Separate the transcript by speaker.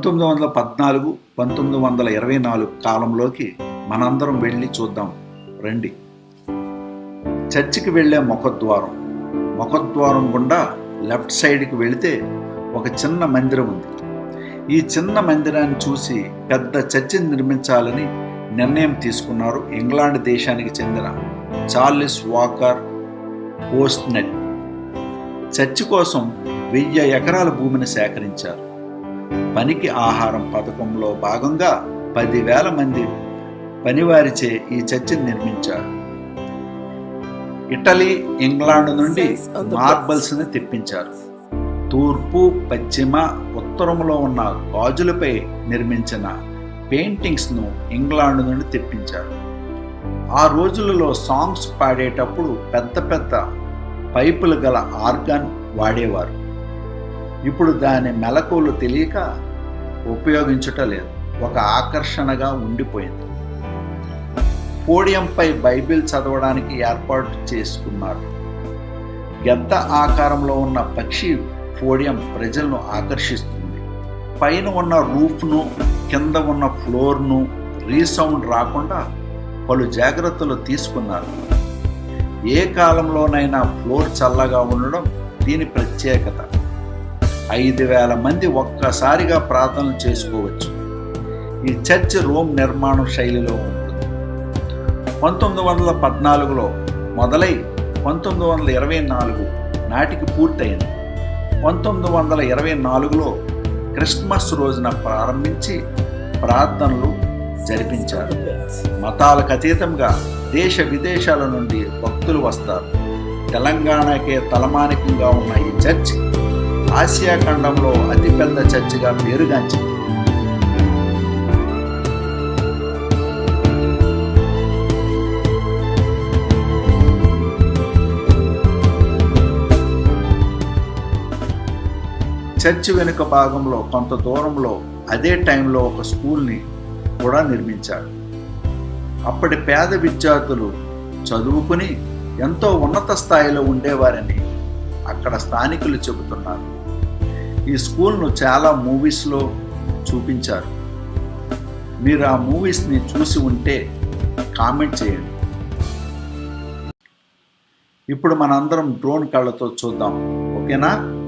Speaker 1: పంతొమ్మిది వందల పద్నాలుగు పంతొమ్మిది వందల ఇరవై నాలుగు కాలంలోకి మనందరం వెళ్ళి చూద్దాం. రండి. చర్చికి వెళ్ళే ముఖద్వారం. ముఖద్వారం గుండా లెఫ్ట్ సైడ్కి వెళితే ఒక చిన్న మందిరం ఉంది. ఈ చిన్న మందిరాన్ని చూసి పెద్ద చర్చిని నిర్మించాలని నిర్ణయం తీసుకున్నారు ఇంగ్లాండ్ దేశానికి చెందిన చార్లెస్ వాకర్ పోస్ట్నెట్. చర్చి కోసం వెయ్యి ఎకరాల భూమిని సేకరించారు. పనికి ఆహారం పథకంలో భాగంగా పదివేల మంది పనివారిచే ఈ చర్చిని నిర్మించారు. ఇటలీ ఇంగ్లాండ్ నుండి మార్బల్స్ని తెప్పించారు. తూర్పు పశ్చిమ ఉత్తరంలో ఉన్న గాజులపై నిర్మించిన పెయింటింగ్స్ను ఇంగ్లాండ్ నుండి తెప్పించారు. ఆ రోజులలో సాంగ్స్ పాడేటప్పుడు పెద్ద పెద్ద పైపులు గల ఆర్గాన్ వాడేవారు. ఇప్పుడు దాని మెలకువలు తెలియక ఉపయోగించుట లేదు. ఒక ఆకర్షణగా ఉండిపోయింది. పోడియంపై బైబిల్ చదవడానికి ఏర్పాటు చేసుకున్నారు. గద్ద ఆకారంలో ఉన్న పక్షి పోడియం ప్రజలను ఆకర్షిస్తుంది. పైన ఉన్న రూఫ్ను కింద ఉన్న ఫ్లోర్ను రీసౌండ్ రాకుండా పలు జాగ్రత్తలు తీసుకున్నారు. ఏ కాలంలోనైనా ఫ్లోర్ చల్లగా ఉండడం దీని ప్రత్యేకత. ఐదు వేల మంది ఒక్కసారిగా ప్రార్థనలు చేసుకోవచ్చు. ఈ చర్చ్ రోమ్ నిర్మాణ శైలిలో ఉంటుంది. పంతొమ్మిది వందల పద్నాలుగులో మొదలై పంతొమ్మిది వందల ఇరవై నాలుగు నాటికి పూర్తయింది. పంతొమ్మిది వందల ఇరవై నాలుగులో క్రిస్మస్ రోజున ప్రారంభించి ప్రార్థనలు జరిపించారు. మతాలకు అతీతంగా దేశ విదేశాల నుండి భక్తులు వస్తారు. తెలంగాణకే తలమానికంగా ఉన్న ఈ చర్చ్ ఆసియా ఖండంలో అతిపెద్ద చర్చిగా పేరుగాంచింది. చర్చి వెనుక భాగంలో కొంత దూరంలో అదే టైంలో ఒక స్కూల్ని కూడా నిర్మించాడు అప్పటి పేద విద్యార్థులు చదువుకుని ఎంతో ఉన్నత స్థాయిలో ఉండేవారని అక్కడ స్థానికులు చెబుతున్నారు. ఈ స్కూల్ను చాలా మూవీస్లో చూపించారు. మీరు ఆ మూవీస్ని చూసి ఉంటే కామెంట్ చేయండి. ఇప్పుడు మనందరం డ్రోన్ కళ్ళతో చూద్దాం. ఓకేనా?